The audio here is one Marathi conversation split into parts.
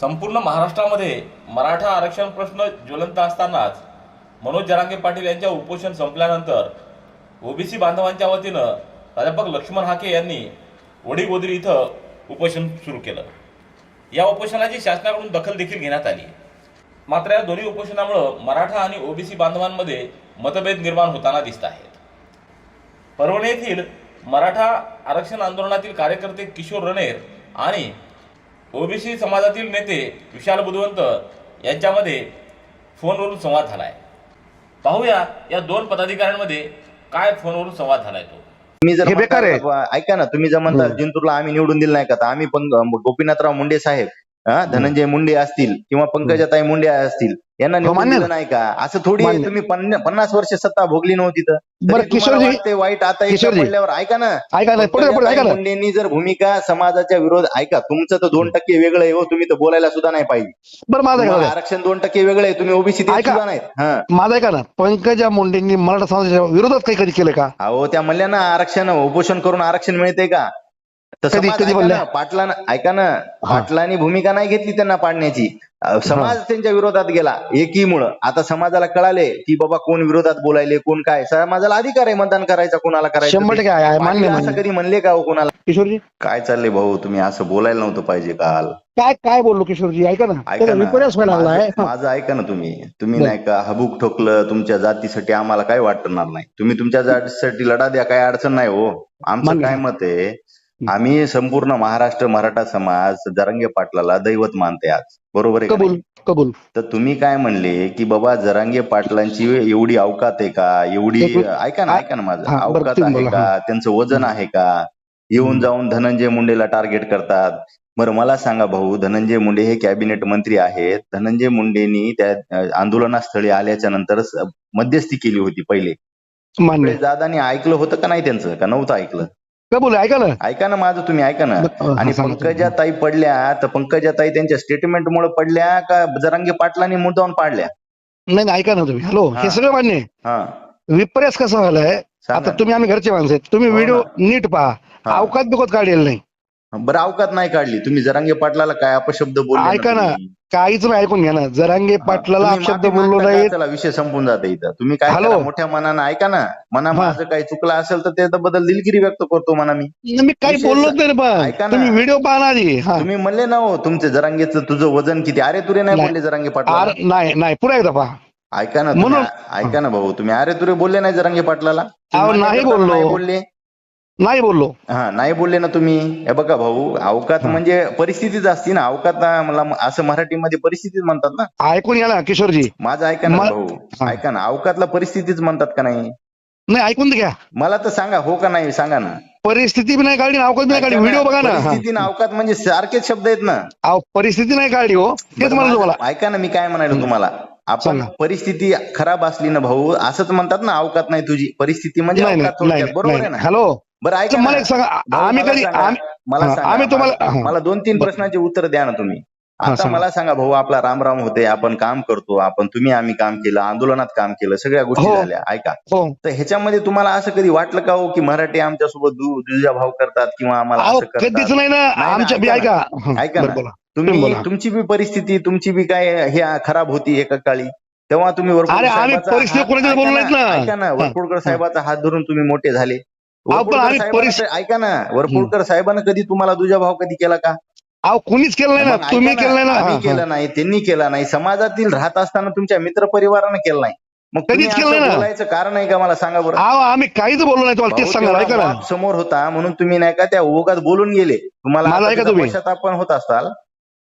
संपूर्ण महाराष्ट्रामध्ये मराठा आरक्षण प्रश्न ज्वलंत असतानाच मनोज जरांगे पाटील यांच्या उपोषण संपल्यानंतर ओबीसी बांधवांच्या वतीनं प्राध्यापक लक्ष्मण हाके यांनी वडीगोदरी इथं उपोषण सुरू केलं. या उपोषणाची शासनाकडून दखल देखील घेण्यात आली. मात्र या दोन्ही उपोषणामुळं मराठा आणि ओबीसी बांधवांमध्ये मतभेद निर्माण होताना दिसत आहेत. परभणी येथील मराठा आरक्षण आंदोलनातील कार्यकर्ते किशोर रणेर आणि ओबीसी समाजातील नेते विशाल बुधवंत यांच्यामध्ये फोनवरून संवाद झालाय पाहूया या दोन पदाधिकाऱ्यांमध्ये काय फोनवरून संवाद झालाय तो तुम्ही जर हे बेकार आहे. म्हणता- ऐका ना तुम्ही जर म्हणता हम्म. जिंतूरला आम्ही निवडून दिलं नाही का तर आम्ही पण गोपीनाथराव मुंडे साहेब हा, धनंजय मुंडे असतील किंवा पंकजाताई मुंडे असतील यांना निवडून मान्य दिलं नाही का? असं थोडी आहे, मान्य. तुम्ही पन्न- पन्नास वर्ष सत्ता भोगली नव्हती तर. बरं, तरी तुम्हाला किशोरजी- वाटते वाईट आता एकदा किशोरजी. पडल्यावर ऐका ना. ऐका ना पुढे पुढे ऐका पंकजाताई ना मुंडेंनी जर भूमिका समाजाच्या विरोध ऐका तुमचं तर दोन टक्के वेगळं आहे हो तुम्ही तर बोलायला सुद्धा नाही पाहिजे. बरं माझं ऐका तुम्हाला ना. आरक्षण दोन टक्के वेगळं आहे तुम्ही ओबीसी ऐका. सुद्धा नाहीत. हा. माझं ऐका ना पंकजा मुंडेंनी मराठा समाजाच्या विरोधात काही कधी केलं का? अहो त्या म्हणल्या ना आरक्षण उपोषण करून आरक्षण मिळते का? तर कधी- बोलल्या? पाटलानं ऐका ना पाटलांनी भूमिका नाही घेतली त्यांना पाडण्याची. अ, समाज त्यांच्या विरोधात गेला एकीमुळं. आता समाजाला कळाले की बाबा कोण विरोधात बोलायले कोण काय? समाजाला अधिकार आहे मतदान करायचा कोणाला करायचं शंभर ते. टक्के आहे, आहे, मान्य पाटील असं मान्य. कधी म्हणले का हो कोणाला? किशोरजी? काय चाललंय भाऊ तुम्ही असं बोलायला नव्हतं पाहिजे काल. काय काय बोललो किशोरजी? ऐका ना. ऐका ना. विपर्यास व्हायला लागलाय माझं माझं ऐका ना तुम्ही. तुम्ही. नाही का हबूक ठोकलं तुमच्या जातीसाठी आम्हाला काय वाटणार नाही? तुम्ही तुमच्या जातीसाठी लढा द्या काय अडचण नाही हो. आमचं मान्य. काय मत आहे? आम्ही संपूर्ण महाराष्ट्र मराठा समाज जरांगे पाटलाला दैवत मानते आज. बरोबर आहे कबूल? कबूल. तर तुम्ही काय म्हणले की बाबा जरांगे पाटलांची एवढी अवकात आहे का? एवढी. ऐका ना ऐका ना माझं. अवकात आहे का? त्यांचं वजन आहे का? येऊन. जाऊन धनंजय मुंडेला टार्गेट करतात. बरं मला सांगा भाऊ धनंजय मुंडे हे कॅबिनेट मंत्री आहेत. धनंजय मुंडेनी त्या आंदोलनास्थळी आल्याच्यानंतर मध्यस्थी केली होती पहिले दादानी ऐकलं होतं का नाही त्यांचं? का नव्हतं ऐकलं? कबूल ऐका ना. ऐका ना माझं तुम्ही ऐका ना. आणि सांगा तुम्ही. पंकजाताई पडल्या तर पंकजाताई त्यांच्या स्टेटमेंटमुळे पडल्या का जरांगे पाटलांनी मुद्दावून पाडल्या? नाही ऐका ना तुम्ही. हॅलो हा. सगळं मान्य आहे. हा. विपर्यास कसं सांगा आता तुम्ही आम्ही घरचे माणसं आहेत. तुम्ही हो व्हिडिओ. नीट पहा. अवकात बिकत काढलेलं नाही. बरं अवकात नाही काढली. तुम्ही जरांगे पाटलाला काय अपशब्द बोलले ऐका ना? काहीच नाही ऐकून घ्या ना. जरांगे. पाटलाला अपशब्द बोललो? नाही चला विषय संपून जाते इथं. तुम्ही काय मोठ्या मनानं ऐका ना. मना. माझं काही चुकलं असेल तर त्याबद्दल दिलगिरी व्यक्त करतो म्हणा मी. मी काही बोललोच नाही ऐका ना. तुम्ही व्हिडिओ पाहा ना आधी हा. तुम्ही म्हणले ना हो तुमचे जरांगेचं तुझं वजन किती? अरे तुरे नाही. बोलले जरांगे पाटला नाही नाही पुन्हा एकदा पहा. ऐका ना म्हणून- ऐका ना भाऊ तुम्ही अरे तुरे बोलले नाही जरांगे पाटलाला? नाही बोललो. बोलले? नाही बोललो. हा नाही बोलले ना तुम्ही? हे बघा भाऊ अवकात. म्हणजे परिस्थितीच असती ना. अवकात ना, मला असं मराठीमध्ये परिस्थितीच म्हणतात ना. ऐकून घ्या ना किशोरजी. माझं ऐका ना म- भाऊ हा. ऐका ना. अवकातला परिस्थितीच म्हणतात का नाही? नाही ऐकून तर घ्या. मला तर सांगा हो का नाही सांगा ना. परिस्थिती बी नाही काढली अवकात बी नाही काढली. ऐका व्हिडिओ बघा ना. हा. परिस्थिती ना अवकात म्हणजे सारखेच शब्द आहेत ना. अहो, परिस्थिती नाही काढली हो. तेच बरं, म्हणलं माझं- तुम्हाला. ऐका ना मी काय म्हणालो तुम्हाला. आपण सांगा. परिस्थिती खराब असली ना भाऊ असंच म्हणतात ना अवकात नाही तुझी. परिस्थिती म्हणजे नाही अवकात नाही थोडक्यात. बरोबर आहे नाही ना? हॅलो बरं ऐका मला. एक सांगा आम्ही कधी मला सांगा आम्ही तुम्हाला- मला- दोन तीन. प्रश्नाचे उत्तर द्या ना तुम्ही आता. मला सांगा भाऊ आपला राम राम होते आपण काम करतो आपण तुम्ही आम्ही काम केलं आंदोलनात काम केलं सगळ्या गोष्टी हो. झाल्या ऐका हो तर ह्याच्यामध्ये तुम्हाला असं कधी वाटलं का हो की मराठी आमच्यासोबत दुजा भाव करतात किंवा आम्हाला ऐका ऐका ना. तुम्ही. तुमची बी परिस्थिती तुमची बी काय हे खराब होती एका काळी तेव्हा तुम्ही. वरपुडकर साहेबाचा हात धरून तुम्ही मोठे झाले ऐका ना. वरपुडकर साहेबानं कधी तुम्हाला दुजा भाव कधी केला का? अहो कुणीच केलं नाही ना. तुम्ही केलं नाही ना. केलं नाही. त्यांनी केलं नाही. समाजातील राहत असताना तुमच्या मित्र परिवारानं केलं नाही. मग कधीच केलं नाही. बोलायचं कारण आहे का मला सांगा बरं? आम्ही काहीच बोललो नाही तुम्हाला. तेच सांगा ऐका समोर होता. म्हणून तुम्ही नाही का त्या ओघात बोलून गेले. तुम्हाला. पश्चाताप पण होत असताल. पण-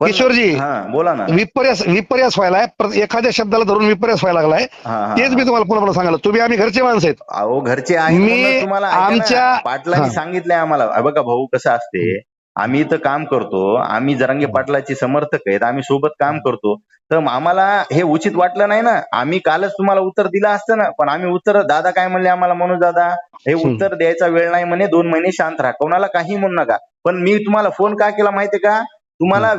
किशोरजी. हा बोला ना. विपर्यास विपर्यास व्हायलाय. एखाद्या शब्दाला धरून विपर्यास व्हायला लागलाय. तेच मी तुम्हाला पुन्हा पुन्हा सांगायला. तुम्ही आम्ही घरचे माणसं आहेत. अहो घरचे मी तुम्हाला आमच्या- पाटलांनी. सांगितलंय आम्हाला. बघा भाऊ कसं असते. आम्ही इथं काम करतो. आम्ही जरांगे पाटलाचे समर्थक आहेत. आम्ही सोबत काम करतो. तर आम्हाला हे उचित वाटलं नाही ना. आम्ही कालच तुम्हाला उत्तर दिलं असतं ना. पण आम्ही उत्तर दादा काय म्हणले आम्हाला मनोज दादा? हे. उत्तर द्यायचा वेळ नाही म्हणे. दोन महिने शांत राहा. कोणाला काही म्हणू नका. पण मी तुम्हाला फोन का केला माहितीये का? तुम्हाला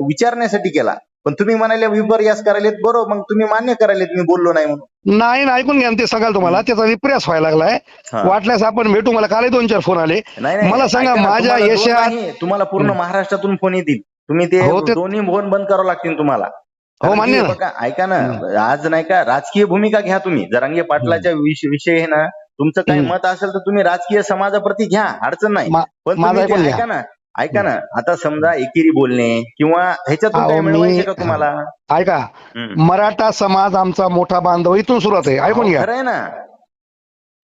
विचारण्यासाठी केला. पण तुम्ही म्हणाले विपर्यास करायलेत. बरोबर मग तुम्ही मान्य करायलेत मी बोललो नाही म्हणून. नाही ना ऐकून घ्या ते सांगाल तुम्हाला. त्याचा विपर्यास व्हायला लागलाय. वाटल्यास आपण भेटू. मला काल दोन चार फोन आले. नाही नाही मला सांगा, माझ्या नाही, तुम्हाला पूर्ण महाराष्ट्रातून फोन येतील. तुम्ही ते हो, ते- दोन्ही फोन बंद करावं लागतील तुम्हाला. हो मान्य ऐका ना आज नाही का राजकीय भूमिका घ्या तुम्ही. जरांगे पाटलाच्या विष- विषयी ना तुमचं काही. मत असेल तर तुम्ही राजकीय समाजाप्रती घ्या. अडचण नाही. पण. ऐका ना ऐका ना आता समजा एकेरी बोलणे किंवा ह्याच्यातून अहो, मी- का तुम्हाला? ऐका हम्म. मराठा समाज आमचा मोठा बांधव इथून सुरुवात आहे ऐकून घ्या. खरं आहे ना.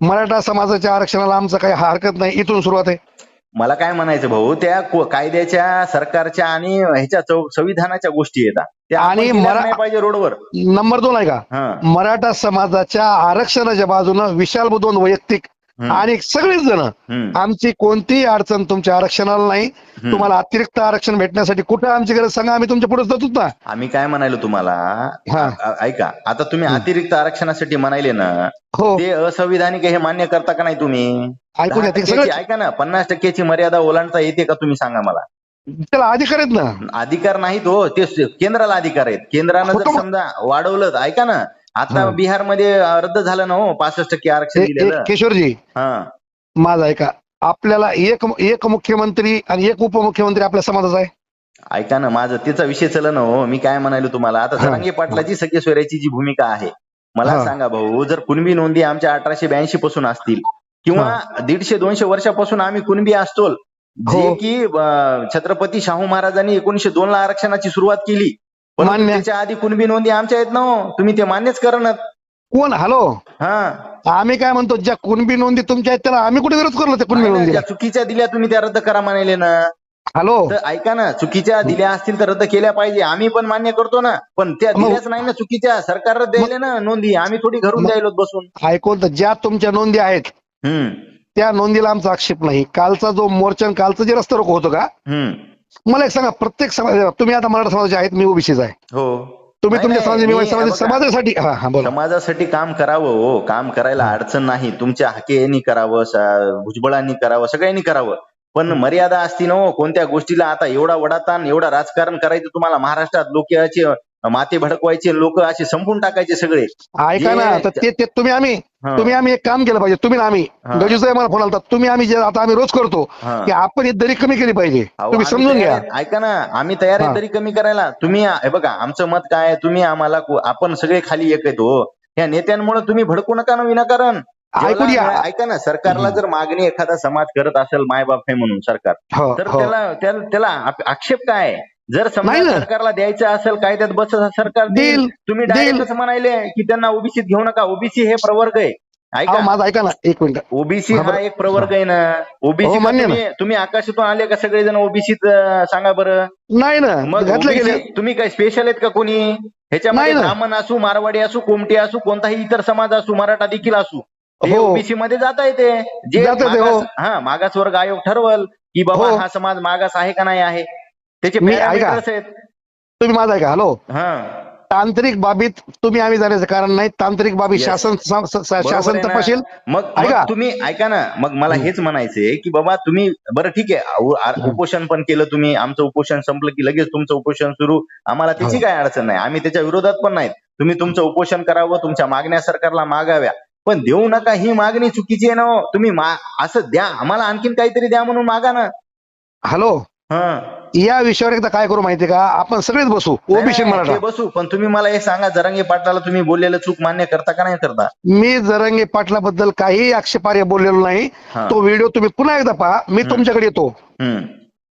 मराठा समाजाच्या आरक्षणाला आमचं काही हरकत नाही इथून सुरुवात आहे. मला काय म्हणायचं भाऊ त्या को- कायद्याच्या सरकारच्या आणि ह्याच्या चौ- संविधानाच्या गोष्टी येतात त्या आपण आणि दिल्याच मरा- नाही पाहिजे रोडवर. नंबर दोन आहे का हा. मराठा समाजाच्या आरक्षणाच्या बाजूनं विशाल बुधवंत वैयक्तिक. आणि सगळेच जण. आमची कोणतीही अडचण तुमच्या आरक्षणाला नाही. तुम्हाला अतिरिक्त आरक्षण भेटण्यासाठी कुठं आमची गरज सांगा आम्ही तुमच्यापुढे जातो ना. आम्ही काय म्हणायलो तुम्हाला? हा. ऐका आता तुम्ही अतिरिक्त आरक्षणासाठी म्हणाले ना हो. ते असंविधानिक आहे हे मान्य करता का नाही तुम्ही? ते ऐका ना पन्नास टक्क्याची मर्यादा ओलांडता येते का तुम्ही सांगा मला? त्याला अधिकार आहेत ना. अधिकार नाही तो ते स- केंद्राला अधिकार आहेत. केंद्रानं जर. समजा वाढवलं ऐका ना आता. बिहारमध्ये रद्द झालं ना हो पासष्ट टक्के आरक्षण दिलेलं किशोरजी हा माझा ऐका आपल्याला एक एक मुख्यमंत्री आणि एक उपमुख्यमंत्री आपल्या समाजाचा आहे ऐका ना माझं त्याचा विषय चल ना हो मी काय म्हणालो तुम्हाला आता. जरांगे पाटलाची सगळे सोयऱ्याची जी भूमिका आहे मला. सांगा भाऊ जर कुणबी नोंदी आमच्या अठराशे ब्याऐंशी पासून असतील किंवा दीडशे दोनशे वर्षापासून आम्ही कुणबी असतो जे हो. की अं, छत्रपती शाहू महाराजांनी एकोणीशे दोन ला आरक्षणाची सुरुवात केली पण मान्य. त्याच्या आधी कुणबी नोंदी आमच्या आहेत ना हो. तुम्ही ते मान्यच करणार. कोण? हॅलो. हा. आम्ही काय म्हणतो ज्या कुणबी नोंदी तुमच्या आहेत त्याला आम्ही कुठे विरोध करलो त्या कुणबी नाही ना, नोंदीला? ज्या चुकीच्या दिल्या तुम्ही त्या रद्द करा म्हणाले ना. हॅलो. तर ऐका ना चुकीच्या दिल्या असतील तर रद्द केल्या पाहिजे. आम्ही पण मान्य करतो ना. पण त्या मग- दिल्याच नाही ना चुकीच्या. सरकार द्यायला ना नोंदी. आम्ही थोडी घरून मग- द्यायलो बसून. ऐकून तर ज्या तुमच्या नोंदी आहेत हम्म. त्या नोंदीला आमचा आक्षेप नाही. कालचा जो मोर्चा आणि कालचं जे रस्ता रोको होतं का हम्म. मला एक सांगा प्रत्येक समाज तुम्ही आता मराठा समाजाचे आहेत मी ओबीसीच आहे. हो. तुम्ही तुमच्या समाज समाजासाठी हा हा बोला. समाजासाठी काम करावं हो. काम करायला अडचण नाही. तुमच्या हाकेनी करावं सा- भुजबळांनी करावं सगळ्यांनी करावं. पण मर्यादा असती ना हो. कोणत्या गोष्टीला आता एवढा वडाताण एवढा राजकारण करायचं तुम्हाला महाराष्ट्रात लोक असे माते भडकवायचे लोक असे संपून टाकायचे सगळे ऐका ना तर ते ते तुम्ही आम्ही हा. तुम्ही आम्ही एक काम केलं पाहिजे तुम्ही ना आम्ही हा. मला फोन आला होता. तुम्ही आम्ही जे आता आम्ही रोज करतो हा. की आपण ही दरी कमी केली पाहिजे अहो, तुम्ही आम्ही समजून तयार घ्या आहे. ऐका ना आम्ही तयार आहे हा. तरी कमी करायला तुम्ही हे बघा आमचं मत काय आहे, तुम्ही आम्हाला को- आपण सगळे खाली एक येतो या नेत्यांमुळे तुम्ही भडकू नका ना विनाकारण ऐकून घ्या जेवढा- ऐका ना सरकारला जर मागणी एखादा समाज करत असेल मायबाप आहे म्हणून सरकार हो तर हो त्याला त्याला त्याला आप- आक्षेप काय आहे? जर नाही समजा ना. सरकारला द्यायचं असेल कायद्यात बस सरकार देईल देईल, तुम्ही. डायरेक्टच म्हणाले की त्यांना ओबीसीत घेऊ नका ओबीसी हे प्रवर्ग आहे अहो ऐका माझा ऐका ना एक मिनिट ओबीसी हा, हा. एक प्रवर्ग आहे ना हो, ओबीसी मान्य ना. तुम्ही तुम्ही आकाशातून आले का सगळेजण ओबीसीत सांगा बरं नाही ना मग घातलं OBC गेले तुम्ही काय स्पेशल आहेत का कोणी ह्याच्यामध्ये नाही ना. ब्राह्मण असू मारवाडी असू कोमटी असू कोणताही इतर समाज असू मराठा देखील असू हो. ओबीसी मध्ये जाता येते जे जाता येते, मागास- हो. हा मागासवर्ग आयोग ठरवल की बाबा हो. हा समाज मागास आहे का नाही आहे त्याचे मी- ऐका. पॅरामीटर्स आहेत. तुम्ही माझा ऐका हॅलो. हा. तांत्रिक बाबीत तुम्ही आम्ही जाण्याचं कारण नाही. तांत्रिक बाबी Yes. शासन सा- सा- सा- बरोबर शासन आहे ना. मग मग ऐका. तुम्ही ऐका ना. मग मला. हेच म्हणायचंय की बाबा तुम्ही बरं ठीक आहे. आ- उपोषण पण केलं तुम्ही. आमचं उपोषण संपलं की लगेच तुमचं उपोषण सुरू. आम्हाला त्याची हो. काय अडचण नाही. आम्ही त्याच्या विरोधात पण नाहीत. तुम्ही तुमचं उपोषण करावं तुमच्या मागण्या सरकारला मागाव्या. पण देऊ नका ही मागणी चुकीची आहे ना हो. तुम्ही मा- असं द्या. आम्हाला आणखीन काहीतरी द्या म्हणून मागा ना. हॅलो. हा. या विषयावर एकदा काय करू माहितीये का? आपण सगळेच बसू. ओबीसी नाही, मराठा. ते बसू पण तुम्ही मला हे सांगा जरांगे पाटलाला तुम्ही बोललेलं चूक मान्य करता का नाही करता? मी जरंगे पाटलाबद्दल काहीही आक्षेपार्ह बोललेलो नाही. हा. तो व्हिडिओ तुम्ही पुन्हा एकदा पहा. मी. तुमच्याकडे येतो. हम्म,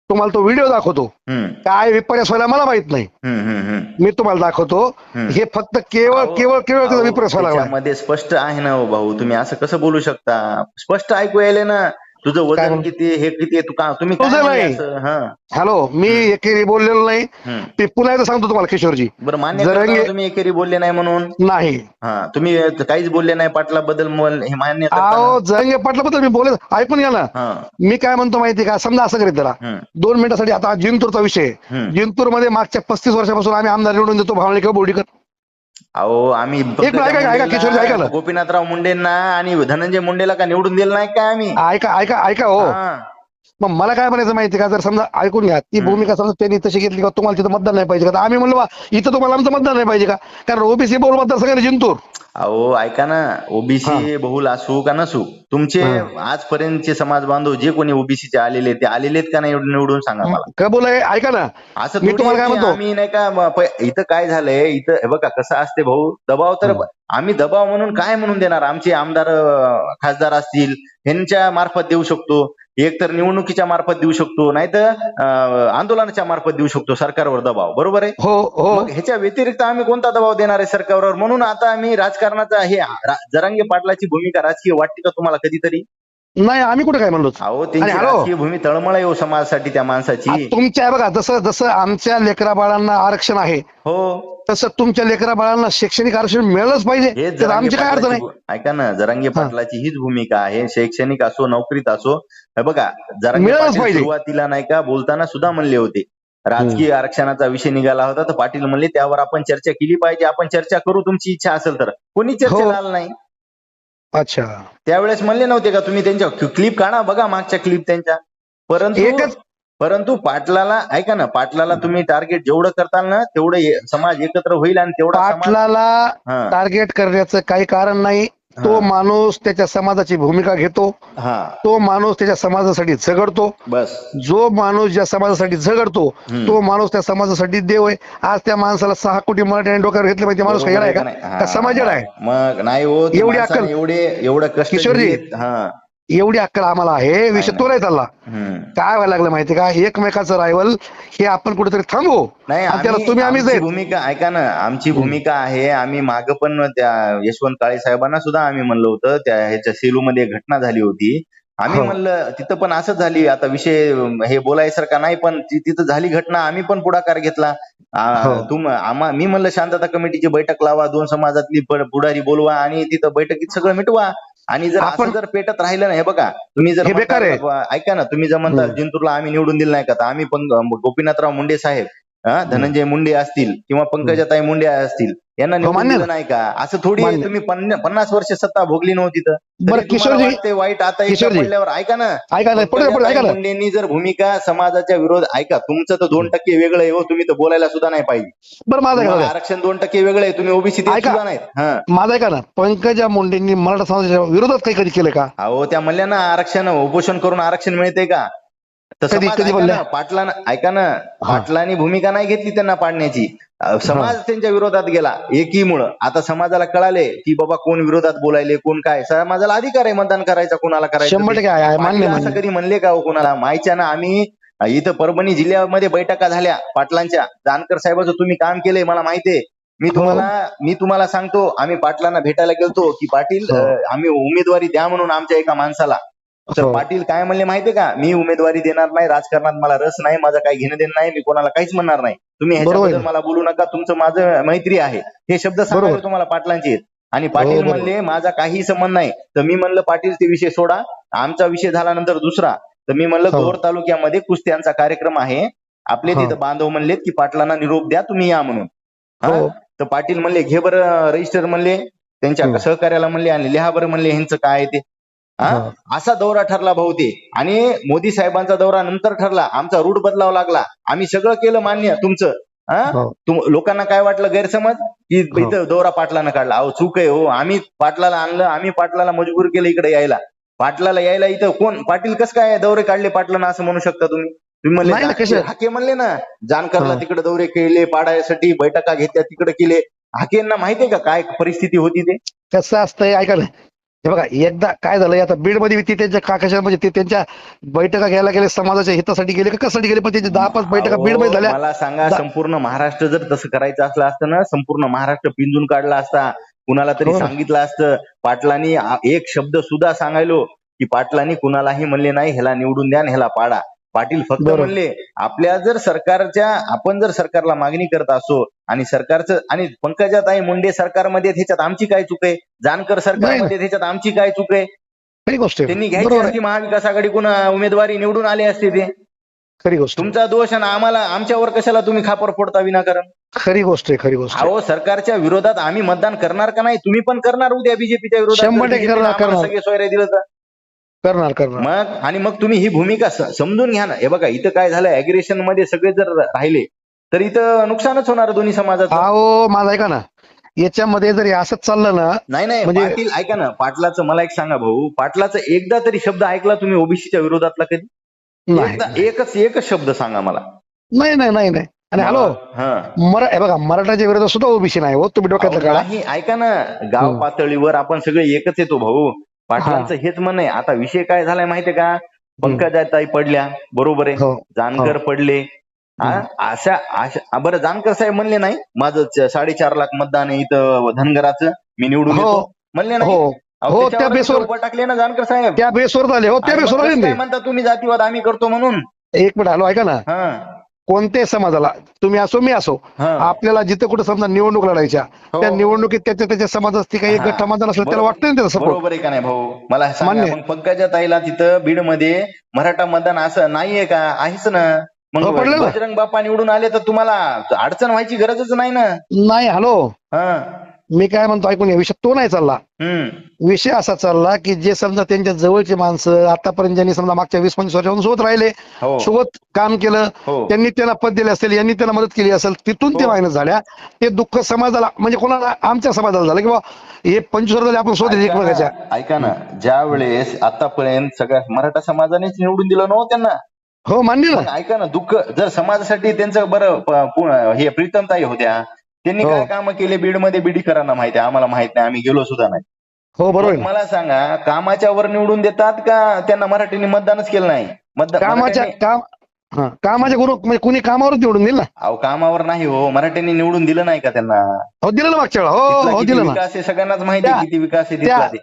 तुम्हाला तो व्हिडिओ दाखवतो. हम्म, काय विपर्यास व्हायला मला माहीत नाही. हम्म, हम्म, हम्म. मी तुम्हाला दाखवतो. हम्म. हे फक्त केवळ अहो, केवळ केवळ त्याचा अहो, विपर्यास व्हायला. त्याच्यामध्ये स्पष्ट आहे ना हो भाऊ. तुम्ही असं कसं बोलू शकता? स्पष्ट ऐकू यायले ना. तुझं वजन? किती हे किती आहे, तू का तुम्ही काय तुझं म्हणले नाही. असं? हा हॅलो मी एकेरी बोललेलो नाही हम्म. ते पुन्हा एकदा सांगतो तुम्हाला किशोरजी बरं मान्य करता तुम्ही एकेरी बोलले नाही म्हणून नाही हा तुम्ही काहीच बोलले नाही पाटलाबद्दल मग हे मान्य करता ना? अहो जरंगे पाटलाबद्दल मी बोलत ऐकून घ्या ना हा मी काय म्हणतो माहिती का समजा असं करीत जरा हम्म, दोन मिनिटासाठी आता जिंतूरचा विषय. हम्म. जिंतूरमध्ये मागच्या पस्तीस वर्षापासून आम्ही आमदार निवडून देतो भावनिका बोर्डीकर अहो आम्ही ऐका, ऐका, किशोरजी, ऐका ना. गोपीनाथराव मुंडेंना आणि धनंजय मुंडेला का निवडून दिलं नाही का आम्ही ऐका ऐका ऐका हो हा. मग मला काय म्हणायचं माहिती का? जर समजा ऐकून घ्या ती. भूमिका समजा त्यांनी तशी घेतली का तुम्हाला तिथं मतदान नाही पाहिजे का? आम्ही म्हणलो बा इथं तुम्हाला आमचं मतदान नाही पाहिजे का? कारण ओबीसी बहुल मतदारसंघाने जिंतूर अहो ऐका ना ओबीसी बहुल असू का नसू तुमचे आजपर्यंतचे समाज बांधव जे कोणी ओबीसीचे आलेले ते आलेले का नाही निवडून सांगा मला. काय बोलाय ऐका ना. असं मी तुम्हाला काय म्हणतो? आम्ही नाही का म- इथं काय झालंय इथं बघा कसं असते भाऊ दबाव तर. आम्ही दबाव म्हणून काय म्हणून देणार? आमचे आमदार खासदार असतील ह्यांच्या मार्फत देऊ शकतो. एक तर निवडणुकीच्या मार्फत देऊ शकतो नाहीतर आंदोलनाच्या मार्फत देऊ शकतो सरकारवर दबाव. बरोबर आहे? हो हो. ह्याच्या व्यतिरिक्त आम्ही कोणता दबाव देणार आहे सरकारवर? म्हणून आता आम्ही राजकारणाचा हे जरांगे पाटलाची भूमिका राजकीय वाटते का तुम्हाला कधीतरी? नाही आम्ही कुठे काय म्हणलो अहो त्यांची हॅलो. राजकीय भूमी तळमळ आहे हो समाजासाठी त्या माणसाची. आ, तुमच्या बघा जसं जसं आमच्या लेकरा बाळांना आरक्षण आहे हो. तसं तुमच्या लेकरा बाळांना शैक्षणिक आरक्षण मिळालंच पाहिजे. तर जरांगे आमची काय अडचण आहे? पाटलाची ऐका ना जरांगे पाटलाची हीच भूमिका आहे शैक्षणिक असो नोकरीत असो. हे बघा जरांगे मिळालंच पाटील पाहिजे. सुरुवातीला नाही का बोलताना सुद्धा म्हणले होते. राजकीय आरक्षणाचा विषय निघाला होता तर पाटील म्हणले त्यावर आपण चर्चा केली पाहिजे आपण चर्चा करू तुमची इच्छा असेल तर. कोणी चर्चेला हो. आलं नाही? अच्छा. त्यावेळेस म्हणले नव्हते का तुम्ही त्यांच्या क्लिप काढा बघा मागच्या क्लिप त्यांच्या. परंतु एकच परंतु पाटलाला ऐका ना पाटलाला तुम्ही टार्गेट जेवढं करताल ना तेवढं समाज एकत्र होईल आणि तेवढा पाटलाला टार्गेट करण्याचं काही कारण नाही. तो. माणूस त्याच्या समाजाची भूमिका घेतो हा तो माणूस त्याच्या समाजासाठी झगडतो बस जो माणूस ज्या समाजासाठी झगडतो. तो माणूस त्या समाजासाठी देव आहे आज त्या माणसाला सहा कोटी मराठी डोक्यावर घेतले पाहिजे माणूस काय आहे का का नाही? का समाज येडा आहे मग नाही हो एवढी अक्कल. एवढे एवढं किशोरजी. एवढी अक्कल आम्हाला आहे विषय तो नाही चालला. काय व्हायला लागलं माहिती का? एकमेकाचं रायवल हे आपण कुठेतरी थांबू. नाही आणि त्याला आम्ही- तुम्ही आमची आहेत भूमिका ऐका ना आमची भूमिका आहे आम्ही माग पण त्या यशवंत काळे साहेबांना सुद्धा आम्ही म्हणलं होतं त्या ह्याच्या सेलू मध्ये एक घटना झाली होती. आम्ही हो. म्हणलं तिथं पण असंच झाली आता विषय हे बोलायसारखा नाही पण ती- तिथं झाली घटना आम्ही पण पुढाकार घेतला. आ, हो. तुम आम्हा मी म्हणलं शांतता कमिटीची बैठक लावा दोन समाजातली प- पुढारी बोलवा आणि तिथं बैठकीत सगळं मिटवा. आणि जर आपण- जर पेटत राहिलं ना हे बघा तुम्ही जर हे बेकार आहे. म्हणता- ऐका ना तुम्ही जर म्हणता हम्म. जिंतूरला आम्ही निवडून दिलं नाही का तर आम्ही पण गोपीनाथराव मुंडे साहेब धनंजय मुंडे असतील किंवा पंकजाताई मुंडे असतील यांना निवडून हो, दिलं नाही का? असं थोडी. तुम्ही पन्न- पन्नास वर्ष सत्ता भोगली नव्हती तर. किशोरजी वाईट आता. पडल्यावर ऐका ना. ऐका ना पुढे पुढे ऐका पंकजाताई ना मुंडेंनी जर भूमिका समाजाच्या विरोध ऐका तुमचं तर दोन टक्के वेगळं आहे हो तुम्ही तर बोलायला सुद्धा नाही पाहिजे. बरं माझं. आरक्षण दोन टक्के वेगळं आहे तुम्ही ओबीसी. सुद्धा नाहीत. हा. माझं ऐका ना पंकजा मुंडेंनी मराठा समाजाच्या विरोधात काही कधी केलं का? अहो त्या म्हणल्या ना आरक्षण उपोषण करून आरक्षण मिळते का? कधी- कधी ऐका बोलल्या? ना, पाटलानं ऐका ना पाटलांनी भूमिका नाही घेतली त्यांना पाडण्याची. समाज त्यांच्या विरोधात गेला एकीमुळं आता समाजाला कळाले की बाबा कोण विरोधात बोलायले कोण काय? समाजाला अधिकार आहे मतदान करायचा कोणाला करायचं असं कधी म्हणले का हो कोणाला? माहिच्या ना आम्ही इथं परभणी जिल्ह्यामध्ये बैठका झाल्या पाटलांच्या. जानकर साहेबाचं तुम्ही काम केलंय मला माहितीये. मी हो. तुम्हाला मी तुम्हाला सांगतो आम्ही पाटलांना भेटायला गेलतो की पाटील हो. आम्ही उमेदवारी द्या म्हणून आमच्या एका माणसाला. तर हो. पाटील काय म्हणले माहितीये का मी उमेदवारी देणार नाही राजकारणात मला रस नाही माझं काही घेणं देणं नाही मी कोणाला काहीच म्हणणार नाही तुम्ही ह्याच्याबद्दल. मला बोलू नका तुमचं माझं मैत्री आहे हे शब्द बरोबर. तुम्हाला पाटलांचे. आणि पाटील बरोबर. म्हणले माझा काही संबंध नाही तर मी म्हणलं पाटील ते विषय सोडा आमचा विषय झाल्यानंतर दुसरा तर मी म्हणलं हो. गोर तालुक्यामध्ये कुस्त्यांचा कार्यक्रम आहे आपले हो. तिथं बांधव म्हणलेत की पाटलांना निरोप द्या तुम्ही या म्हणून हा? हो तर पाटील म्हणले घे बरं रजिस्टर म्हणले त्यांच्या. सहकार्याला म्हणले आणि लिहा बरं म्हणले ह्यांचं काय ते हा? हो. असा दौरा ठरला भाऊ ते आणि मोदी साहेबांचा दौरा नंतर ठरला. आमचा रूट बदलावा लागला. आम्ही सगळं केलं मान्य तुमचं. हा? हो. तुम- लोकांना काय वाटलं गैरसमज? की हो. इथं दौरा पाटलानं काढला. अहो चूक आहे हो. आम्ही पाटलाला आणलं. आम्ही पाटलाला मजबूर केलं इकडे यायला. पाटलाला यायला इथं कोण? पाटील कसं काय दौरे काढले पाटलानं असं म्हणू शकता तुम्ही? तुम्ही म्हणले हाके म्हणले ना. जानकरला हा. तिकडे दौरे केले पाडायसाठी बैठका घेतल्या तिकडे केले. हाकेंना माहितीये का काय परिस्थिती होती ते? कसं असतंय? ऐका हे बघा एकदा काय झालंय आता बीडमध्ये ती त्यांच्या काकाच्या म्हणजे ते त्यांच्या बैठका घ्यायला गेले समाजाच्या हितासाठी गेले का कशासाठी गेले पण त्यांच्या दहा पाच बैठका बीडमध्ये अहो, झाल्या मला सांगा संपूर्ण महाराष्ट्र जर तसं करायचं असलं असतं ना संपूर्ण महाराष्ट्र पिंजून काढला असता कुणाला तरी हो. सांगितलं असतं पाटलांनी एक शब्द सुद्धा सांगायलो की पाटलांनी कुणालाही म्हणले नाही ह्याला निवडून द्या ह्याला पाडा पाटील फक्त. म्हणले आपल्या जर सरकारच्या आपण जर सरकारला मागणी करत असो आणि सरकारचं आणि पंकजाताई मुंडे सरकारमध्ये आहेत, ह्याच्यात आमची काय चूक आहे? जानकर सरकारमध्ये आहेत, ह्याच्यात आमची काय चूक आहे? खरी गोष्ट त्यांनी घ्यायची असती महाविकास आघाडीकडून अं, उमेदवारी निवडून आले असते ते. खरी गोष्ट. तुमचा दोष आणि आम्हाला आमच्यावर कशाला तुम्ही खापर फोडता विनाकारण? खरी गोष्ट आहे खरी गोष्ट. अहो सरकारच्या विरोधात आम्ही मतदान करणार का नाही? तुम्ही पण करणार उद्या बीजेपीच्या विरोधात. सगळे सोयरे दिलं तर. करणार करणार. मग आणि मग तुम्ही ही भूमिका समजून घ्या ना. हे बघा इथं काय झालं अग्रेशनमध्ये सगळे जर राहिले तर इथं नुकसानच होणार दोन्ही समाजाचं अहो माझा ऐका ना. याच्यामध्ये जर हे असंच चाललं ना नाही नाही म्हणजे- पाटील ऐका ना. पाटलाचं मला एक सांगा भाऊ. पाटलाचं एकदा तरी शब्द ऐकला तुम्ही ओबीसीच्या विरोधातला कधी? नाही. एकदा एकच एकच शब्द सांगा मला. नाही नाही नाही नाही. आणि हॅलो हा. मरा हे बघा मराठाच्या विरोधात सुद्धा ओबीसी नाही हो तुम्ही डोक्यातलं काढा नाही ऐका ना. गाव हम्म. पातळीवर आपण सगळे एकच येतो भाऊ. पाटलांचं हेच म्हण आहे. आता विषय काय झालाय माहितीये का? पंकजाताई पडल्या बरोबर आहे. हो जानकर पडले हा? अशा अशा बरं जानकर साहेब म्हणले नाही? माझं साडेचार लाख मतदान आहे इथं धनगराचं. मी निवडून हो. येतो. म्हणले नाही? हो. हो, त्या बेसवर- टाकले ना जानकर साहेब? त्या बेसवर झाले. हो त्या बेसवर आले म्हणता तुम्ही? जातीवाद आम्ही करतो म्हणून. ते. एक मिनिट हॅलो ऐका ना. हा. कोणत्याही समाजाला तुम्ही असो मी असो आपल्याला जिथं कुठं समजा निवडणूक लढायच्या हो. त्या निवडणुकीत त्याच्या त्याच्या समाज असते काही एक. गट समाधान असलं त्याला. वाटतं ना त्याचा बरोबर आहे का नाही भाऊ? मला मान्य. पंकजा ताईला तिथं बीडमध्ये मराठा मतदान असं नाहीये का? आहेच ना. मग हो. बजरंग बाप्पा निवडून आले तर तुम्हाला अडचण व्हायची गरजच नाही ना. नाही हॅलो. हा. मी काय म्हणतो ऐकून या विषय तो नाही चालला. हम्म. विषय असा चालला की जे समजा त्यांच्या जवळचे माणसं आतापर्यंत ज्यांनी समजा मागच्या वीस पंचवीस वर्षापासून सोबत राहिले हो. सोबत काम केलं हो. त्यांनी त्यांना पद दिले असेल यांनी त्यांना मदत केली असेल तिथून ते हो. मायनस झाल्या. ते दुःख समाजाला म्हणजे कोणाला आमच्या समाजाला झालं किंवा हे पंचवीस वर्ष झाले आपण शोध ऐका एकमेकाच्या. ना, ऐका ना. ज्या वेळेस आतापर्यंत सगळ्या मराठा समाजानेच निवडून दिलं नव्हतं त्यांना. हो मान्य ना. ऐका ना दुःख जर समाजासाठी त्यांचं बरं प- पु- हे प्रीतमताई होत्या त्यांनी हो. काय कामं केले? बीडमध्ये बीडीकरांना माहिती आहे आम्हाला माहीत नाही आम्ही गेलो सुद्धा नाही. हो बरोबर मग आहे ना. मला सांगा कामाच्या वर निवडून देतात का त्यांना मराठीने मतदानच केलं नाही? मतदान कामाच्या मराठ्यांनी- काम हा कामाच्या गुरु म्हणजे कुणी कामावरच निवडून दिलं ना अहो कामावर नाही हो मराठ्यांनी निवडून दिलं नाही का त्यांना? हो दिलं ना मागच्या वेळा. हो हो किती दिलं ना. विकास आहे सगळ्यांनाच माहिती आहे किती विकास आहे त्या- तिथला ते.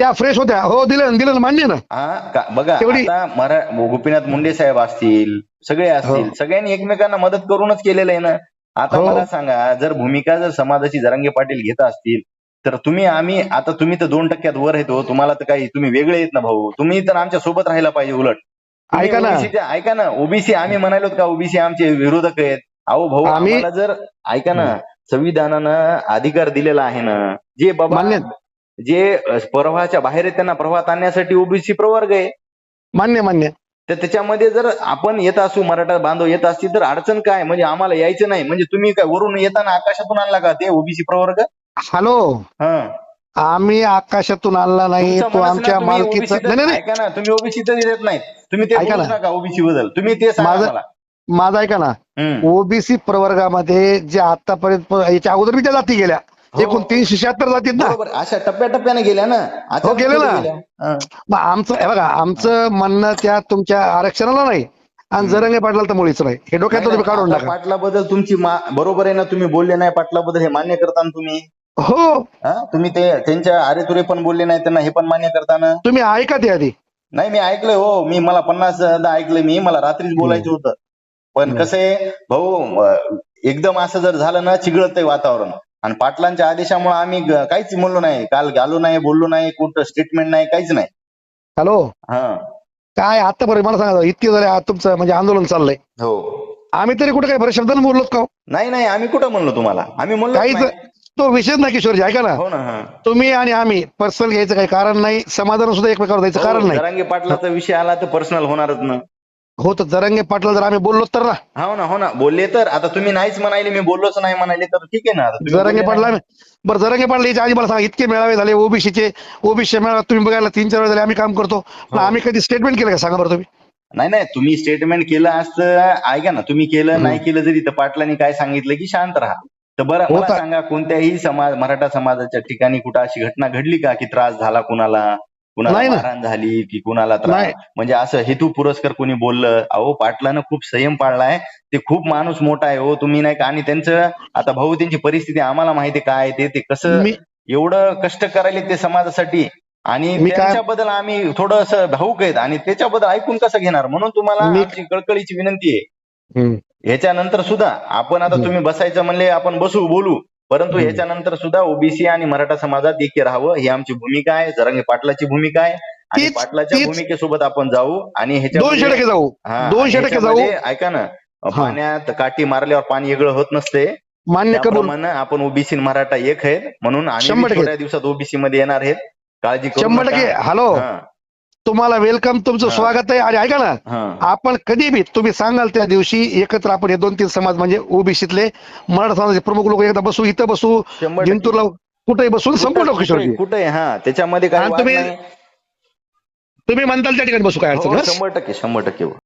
त्या फ्रेश होत्या हो दिलं ना दिलं मान्य ना हा का- बघा तेवढी- आता मरा गोपीनाथ मुंडे साहेब असतील सगळे असतील हो. सगळ्यांनी एकमेकांना मदत करूनच केलेलं आहे ना आता हो. मला सांगा जर भूमिका जर समाजाची जरांगे पाटील घेत असतील तर तुम्ही आम्ही आता तुम्ही तर दोन टक्क्यात वर येतो तुम्हाला तर काही तुम्ही वेगळे आहेत ना भाऊ तुम्ही तर आमच्यासोबत राहायला पाहिजे उलट तुम्ही ऐका ना. OBC च्या- ऐका ना ओबीसी आम्ही म्हणालो का ओबीसी आमचे विरोधक आहेत अहो भाऊ आम्ही- आम्हाला जर ऐका ना संविधानानं अधिकार दिलेला आहे ना जे बाबा मान्य. जे प्रवाहाच्या बाहेर आहेत त्यांना प्रवाहात आणण्यासाठी ओबीसी प्रवर्ग आहे. मान्य मान्य. तर त्याच्यामध्ये जर आपण येत असू मराठा बांधव येत असतील तर अडचण काय? म्हणजे आम्हाला यायचं नाही. म्हणजे तुम्ही काय वरून येताना आकाशातून आणला का ते ओबीसी प्रवर्ग? हॅलो? हा. आम्ही आकाशातून आणला नाही. तो आमच्या तुम्ही मालकीचा नाही नाही, नाही. ऐका ना तुम्ही ओबीसी तर देत नाहीत तुम्ही ते ऐका ना. ओबीसी बद्दल. तुम्ही ते सांगा माझं- माझा ऐका ना. ओबीसी प्रवर्गामध्ये जे आतापर्यंत याच्या अगोदर बी त्या जाती गेल्या. एकूण तीनशे शहात्तर जातीत ना. बरोबर अशा टप्प्याटप्प्याने गेल्या ना. हो, गेल्या थोडी ना. हा. मग आमचं हे बघा आमचं म्हणणं त्या तुमच्या आरक्षणाला नाही. आणि जरंगे पाटला तर मुळीच नाही. हे डोक्यात तुम्ही काढून टाका. पाटलाबद्दल तुमची मा- बरोबर आहे ना तुम्ही बोलले नाही. पाटलाबद्दल हे मान्य करता ना तुम्ही? हो. हा? तुम्ही ते त्यांच्या अरेतुरे पण बोलले नाही त्यांना हे पण मान्य करताना तुम्ही ऐका ते आधी. नाही मी ऐकलंय हो. मी मला पन्नासदा ऐकलंय मी. मला रात्रीच बोलायचं होतं. पण. कसं आहे भाऊ अं, एकदम असं जर झालं ना चिघळतंय वातावरण. आणि पाटलांच्या आदेशामुळे आम्ही ग- काहीच बोललो नाही. काल गालो नाही बोललो नाही कुठं स्टेटमेंट नाही काहीच नाही. हॅलो? हा. काय आतापर्यंत मला सांगा इतके झाले आज तुमचं म्हणजे आंदोलन चाललंय. हो. आम्ही तरी कुठे काही बऱ्याच शब्दानं बोललो का हो? नाही नाही आम्ही कुठं म्हणलो तुम्हाला? आम्ही म्हणलो काहीच तो विषयच नाही किशोरजी ऐका ना. हो ना हा. तुम्ही आणि आम्ही पर्सनल घ्यायचं काही कारण नाही समाधान सुद्धा एकमेकावर द्यायचं कारण हो, नाही. जरांगे पाटलाचा विषय आला तर पर्सनल होणारच ना. हो तर जरंगे पाटला जर आम्ही बोललो तर ना. हो ना हो ना. बोलले तर. आता तुम्ही नाहीच म्हणाले मी बोललोच नाही म्हणाले तर ठीक आहे ना. आता तुम्ही जरंगे बोलले पाटला नाही. बरं जरंगे पाटला याच्या आधी मला सांगा इतके मेळावे झाले ओबीसीचे ओबीसी मेळावा तुम्ही बघायला तीन चार वेळ झाले आम्ही काम करतो. पण हो. आम्ही कधी स्टेटमेंट केलं का? सांगा बरं तुम्ही. नाही नाही. तुम्ही स्टेटमेंट केलं असतं ऐका ना. तुम्ही केलं. नाही केलं जरी तर पाटलांनी काय सांगितलं की शांत राहा. तर बरं हो मला? सांगा कोणत्याही समाज मराठा समाजाच्या ठिकाणी कुठं अशी घटना घडली का? की त्रास झाला कुणाला? कुणाला नाही ना. मारहाण झाली की कुणाला त्रास? नाही. म्हणजे असं हेतू पुरस्कार कोणी बोललं? अहो पाटलानं खूप संयम पाळलाय. ते खूप माणूस मोठा आहे हो तुम्ही नाही का? आणि त्यांचं आता भाऊ त्यांची परिस्थिती आम्हाला माहिती आहे काय आहे ते ते कसं मी एवढं कष्ट करायले ते समाजासाठी? आणि मी काय- त्यांच्याबद्दल आम्ही थोडस भाऊक आहेत. आणि त्याच्याबद्दल ऐकून कसं घेणार? म्हणून तुम्हाला मी- आमची कळकळीची विनंती आहे. हम्म. ह्याच्यानंतर सुद्धा आपण आता हम्म. तुम्ही बसायचं म्हणले आपण बसू बोलू. परंतु. ह्याच्यानंतर सुद्धा ओबीसी आणि मराठा समाजात एकी राहावं ही आमची भूमिका आहे. जरांगे पाटलाची भूमिका आहे. आणि तीच- पाटलाच्या तीच- भूमिकेसोबत आपण जाऊ आणि दोनशे ह्याच्यामध्ये टक्के जाऊ. हा, दोनशे आणि टक्के जाऊ. ह्याच्यामध्ये ऐका ना पाण्यात काठी मारल्यावर पाणी वेगळं होत नसते. मान्य त्याप्रमाणे आपण ओबीसी मराठा एक आहेत म्हणून आम्ही शंभर बी टक्के. थोड्या दिवसात ओबीसी मध्ये येणार आहेत. काळजी करू शंभर नका. टक्के. हॅलो. हा. तुम्हाला वेलकम तुमचं. स्वागत आहे आणि ऐका ना आपण कधी बी तुम्ही सांगाल त्या दिवशी एकत्र आपण हे दोन तीन समाज म्हणजे ओबीसीतले मराठा समाजाचे प्रमुख लोक एकदा बसू इथं बसू. जिंतूरला कुठेही बसून संपूर्ण कुठे किशोरजी कुठे हा त्याच्यामध्ये काय तुम्ही-. तुम्ही म्हणताल त्या ठिकाणी बसू काय अडचण हो. शंभर टक्के शंभर टक्के